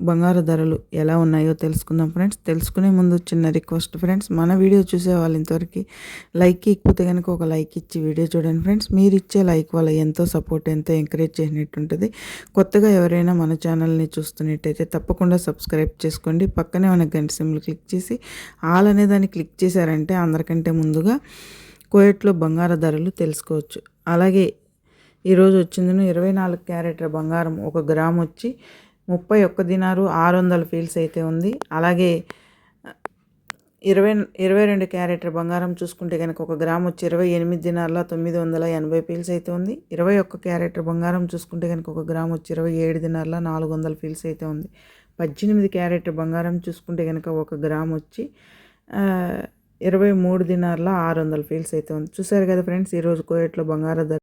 బంగారు ధరలు ఎలా ఉన్నాయో తెలుసుకుందాం ఫ్రెండ్స్. తెలుసుకునే ముందు చిన్న రిక్వెస్ట్ ఫ్రెండ్స్. మన వీడియో చూసే వాళ్ళు ఇంతవరకు లైక్ ఇకపోతే కనుక ఒక లైక్ ఇచ్చి వీడియో చూడండి ఫ్రెండ్స్. మీరు ఇచ్చే లైక్ వల్ల ఎంతో సపోర్ట్ ఎంతో ఎంకరేజ్ చేసినట్టుంటుంది. కొత్తగా ఎవరైనా మన ఛానల్ని చూస్తున్నట్టయితే తప్పకుండా సబ్స్క్రైబ్ చేసుకోండి. పక్కనే మన గంట సిమ్లు క్లిక్ చేసి ఆల్ అనే దాన్ని క్లిక్ చేశారంటే అందరికంటే ముందుగా కోయట్లో బంగారు ధరలు తెలుసుకోవచ్చు. అలాగే ఈరోజు వచ్చిందను ఇరవై నాలుగు క్యారెట్ల బంగారం ఒక గ్రామ్ వచ్చి ముప్పై ఒక్క దినారు ఆరు వందల ఫీల్స్ అయితే ఉంది. అలాగే ఇరవై ఇరవై రెండు క్యారెట్ బంగారం చూసుకుంటే కనుక ఒక గ్రామ్ వచ్చి ఇరవై ఎనిమిది దినార్ల తొమ్మిది వందల ఎనభై ఫీల్స్ అయితే ఉంది. ఇరవై ఒక్క క్యారెట్ బంగారం చూసుకుంటే కనుక ఒక గ్రామ్ వచ్చి ఇరవై ఏడు దినార్ల నాలుగు వందల ఫీల్స్ అయితే ఉంది. పద్దెనిమిది క్యారెట్ బంగారం చూసుకుంటే కనుక ఒక గ్రామ్ వచ్చి ఇరవై మూడు దినార్ల ఆరు వందల ఫీల్స్ అయితే ఉంది. చూసారు కదా ఫ్రెండ్స్ ఈరోజు కోయట్లో బంగారం ధర